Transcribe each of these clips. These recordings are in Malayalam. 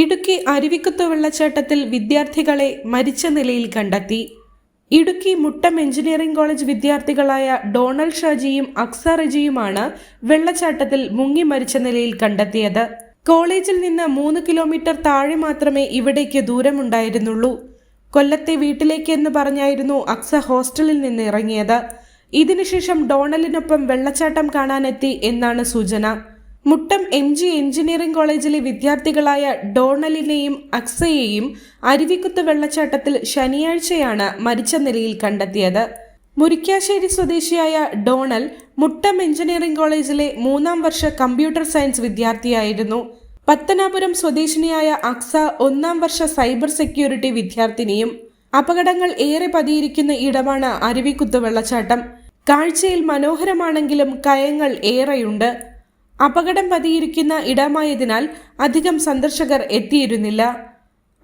ഇടുക്കി അരുവിക്കുത്ത് വെള്ളച്ചാട്ടത്തിൽ വിദ്യാർത്ഥികളെ മരിച്ച നിലയിൽ കണ്ടെത്തി. ഇടുക്കി മുട്ടം എഞ്ചിനീയറിംഗ് കോളേജ് വിദ്യാർത്ഥികളായ ഡൊണാൾഡ് ഷാജിയും അക്സ റജിയുമാണ് വെള്ളച്ചാട്ടത്തിൽ മുങ്ങി മരിച്ച നിലയിൽ കണ്ടെത്തിയത്. കോളേജിൽ നിന്ന് മൂന്ന് കിലോമീറ്റർ താഴെ മാത്രമേ ഇവിടേക്ക് ദൂരമുണ്ടായിരുന്നുള്ളൂ. കൊല്ലത്തെ വീട്ടിലേക്ക് എന്ന് പറഞ്ഞായിരുന്നു അക്സ ഹോസ്റ്റലിൽ നിന്ന് ഇറങ്ങിയത്. ഇതിനുശേഷം ഡോണലിനൊപ്പം വെള്ളച്ചാട്ടം കാണാനെത്തി എന്നാണ് സൂചന. മുട്ടം എം ജി എഞ്ചിനീയറിംഗ് കോളേജിലെ വിദ്യാർത്ഥികളായ ഡോണലിനെയും അക്സയെയും അരുവിക്കുത്ത് വെള്ളച്ചാട്ടത്തിൽ ശനിയാഴ്ചയാണ് മരിച്ച നിലയിൽ കണ്ടെത്തിയത്. മുരിക്കാശ്ശേരി സ്വദേശിയായ ഡോണൽ മുട്ടം എഞ്ചിനീയറിംഗ് കോളേജിലെ മൂന്നാം വർഷ കമ്പ്യൂട്ടർ സയൻസ് വിദ്യാർത്ഥിയായിരുന്നു. പത്തനാപുരം സ്വദേശിനിയായ അക്സ ഒന്നാം വർഷ സൈബർ സെക്യൂരിറ്റി വിദ്യാർത്ഥിനിയും അപകടങ്ങൾ ഏറെ പതിയിരിക്കുന്ന ഇടമാണ് അരുവിക്കുത്ത് വെള്ളച്ചാട്ടം. കാഴ്ചയിൽ മനോഹരമാണെങ്കിലും കയങ്ങൾ ഏറെയുണ്ട്. അപകടം പതിയിരിക്കുന്ന ഇടമായതിനാൽ അധികം സന്ദർശകർ എത്തിയിരുന്നില്ല.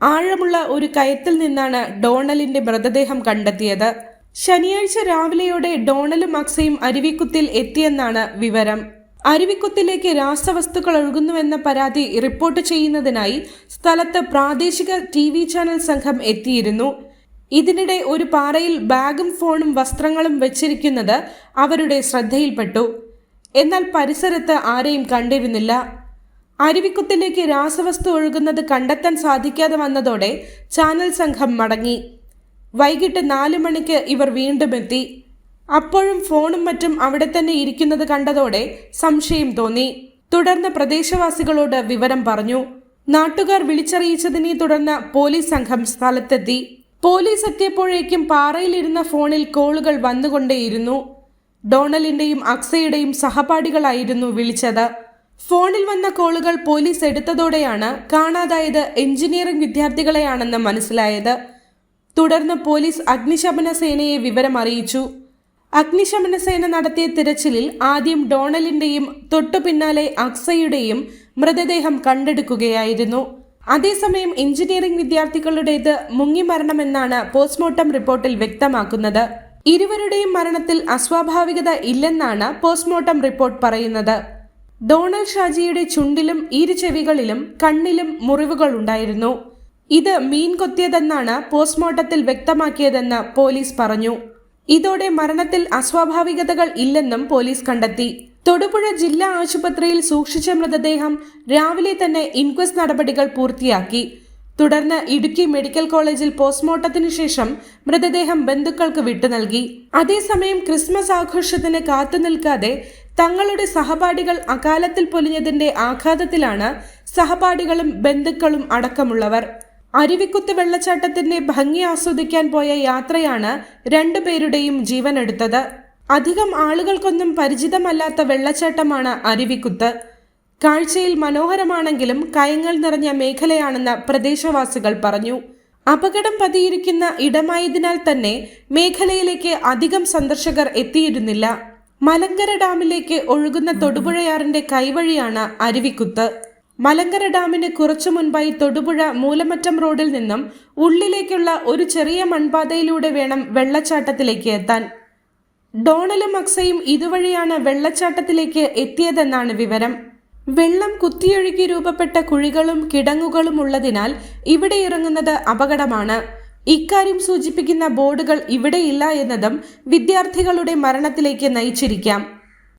ആഴമുള്ള ഒരു കയത്തിൽ നിന്നാണ് ഡോണലിന്റെ മൃതദേഹം കണ്ടെത്തിയത്. ശനിയാഴ്ച രാവിലെയോടെ ഡോണലും അക്സയും അരുവിക്കുത്തിൽ എത്തിയെന്നാണ് വിവരം. അരുവിക്കുത്തിലേക്ക് രാസവസ്തുക്കൾ ഒഴുകുന്നുവെന്ന പരാതി റിപ്പോർട്ട് ചെയ്യുന്നതിനായി സ്ഥലത്ത് പ്രാദേശിക ടി വി ചാനൽ സംഘം എത്തിയിരുന്നു. ഇതിനിടെ ഒരു പാറയിൽ ബാഗും ഫോണും വസ്ത്രങ്ങളും വെച്ചിരിക്കുന്നത് അവരുടെ ശ്രദ്ധയിൽപ്പെട്ടു. എന്നാൽ പരിസരത്ത് ആരെയും കണ്ടിരുന്നില്ല. അരുവിക്കുത്തിലേക്ക് രാസവസ്തു ഒഴുകുന്നത് കണ്ടെത്താൻ സാധിക്കാതെ വന്നതോടെ ചാനൽ സംഘം മടങ്ങി. വൈകിട്ട് നാലു മണിക്ക് ഇവർ വീണ്ടും എത്തി. അപ്പോഴും ഫോണും മറ്റും അവിടെ തന്നെ ഇരിക്കുന്നത് കണ്ടതോടെ സംശയം തോന്നി. തുടർന്ന് പ്രദേശവാസികളോട് വിവരം പറഞ്ഞു. നാട്ടുകാർ വിളിച്ചറിയിച്ചതിനെ തുടർന്ന് പോലീസ് സംഘം സ്ഥലത്തെത്തി. പോലീസ് എത്തിയപ്പോഴേക്കും പാറയിലിരുന്ന ഫോണിൽ കോളുകൾ വന്നുകൊണ്ടേയിരുന്നു. ഡൊണലിന്റെയും അക്സയുടെയും സഹപാഠികളായിരുന്നു വിളിച്ചത്. ഫോണിൽ വന്ന കോളുകൾ പോലീസ് എടുത്തതോടെയാണ് കാണാതായത് എഞ്ചിനീയറിംഗ് വിദ്യാർത്ഥികളെയാണെന്ന് മനസ്സിലായത്. തുടർന്ന് പോലീസ് അഗ്നിശമന സേനയെ വിവരം അറിയിച്ചു. അഗ്നിശമന സേന നടത്തിയ തിരച്ചിലിൽ ആദ്യം ഡോണലിന്റെയും തൊട്ടു പിന്നാലെ അക്സയുടെയും മൃതദേഹം കണ്ടെടുക്കുകയായിരുന്നു. അതേസമയം എഞ്ചിനീയറിംഗ് വിദ്യാർത്ഥികളുടേത് മുങ്ങിമരണമെന്നാണ് പോസ്റ്റ്മോർട്ടം റിപ്പോർട്ടിൽ വ്യക്തമാക്കുന്നത്. ഇരുവരുടെയും മരണത്തിൽ അസ്വാഭാവികത ഇല്ലെന്നാണ് പോസ്റ്റ്മോർട്ടം റിപ്പോർട്ട് പറയുന്നത്. ഡോണൽ ഷാജിയുടെ ചുണ്ടിലും ഇരുചെവികളിലും കണ്ണിലും മുറിവുകൾ ഉണ്ടായിരുന്നു. ഇത് മീൻ കൊത്തിയതെന്നാണ് പോസ്റ്റ്മോർട്ടത്തിൽ വ്യക്തമാക്കിയതെന്ന് പോലീസ് പറഞ്ഞു. ഇതോടെ മരണത്തിൽ അസ്വാഭാവികതകൾ ഇല്ലെന്നും പോലീസ് കണ്ടെത്തി. തൊടുപുഴ ജില്ലാ ആശുപത്രിയിൽ സൂക്ഷിച്ച മൃതദേഹം രാവിലെ തന്നെ ഇൻക്വസ്റ്റ് നടപടികൾ പൂർത്തിയാക്കി. തുടർന്ന് ഇടുക്കി മെഡിക്കൽ കോളേജിൽ പോസ്റ്റ്മോർട്ടത്തിനു ശേഷം മൃതദേഹം ബന്ധുക്കൾക്ക് വിട്ടു നൽകി. അതേസമയം ക്രിസ്മസ് ആഘോഷത്തിന് കാത്തു നിൽക്കാതെ തങ്ങളുടെ സഹപാഠികൾ അകാലത്തിൽ പൊലിഞ്ഞതിന്റെ ആഘാതത്തിലാണ് സഹപാഠികളും ബന്ധുക്കളും അടക്കമുള്ളവർ. അരുവിക്കുത്ത് വെള്ളച്ചാട്ടത്തിന്റെ ഭംഗി ആസ്വദിക്കാൻ പോയ യാത്രയാണ് രണ്ടുപേരുടെയും ജീവനെടുത്തത്. അധികം ആളുകൾക്കൊന്നും പരിചിതമല്ലാത്ത വെള്ളച്ചാട്ടമാണ് അരുവിക്കുത്ത്. കാഴ്ചയിൽ മനോഹരമാണെങ്കിലും കയങ്ങൾ നിറഞ്ഞ മേഖലയാണെന്ന് പ്രദേശവാസികൾ പറഞ്ഞു. അപകടം പതിയിരിക്കുന്ന ഇടമായതിനാൽ തന്നെ മേഖലയിലേക്ക് അധികം സന്ദർശകർ എത്തിയിരുന്നില്ല. മലങ്കര ഡാമിലേക്ക് ഒഴുകുന്ന തൊടുപുഴയാറിന്റെ കൈവഴിയാണ് അരുവിക്കുത്ത്. മലങ്കര ഡാമിന് കുറച്ചു മുൻപായി തൊടുപുഴ മൂലമറ്റം റോഡിൽ നിന്നും ഉള്ളിലേക്കുള്ള ഒരു ചെറിയ മൺപാതയിലൂടെ വേണം വെള്ളച്ചാട്ടത്തിലേക്ക് എത്താൻ. ഡോണലും അക്സയും ഇതുവഴിയാണ് വെള്ളച്ചാട്ടത്തിലേക്ക് എത്തിയതെന്നാണ് വിവരം. വെള്ളം കുത്തിയൊഴുകി രൂപപ്പെട്ട കുഴികളും കിടങ്ങുകളും ഉള്ളതിനാൽ ഇവിടെ ഇറങ്ങുന്നത് അപകടമാണ്. ഇക്കാര്യം സൂചിപ്പിക്കുന്ന ബോർഡുകൾ ഇവിടെയില്ല എന്നതും വിദ്യാർത്ഥികളുടെ മരണത്തിലേക്ക് നയിച്ചിരിക്കാം.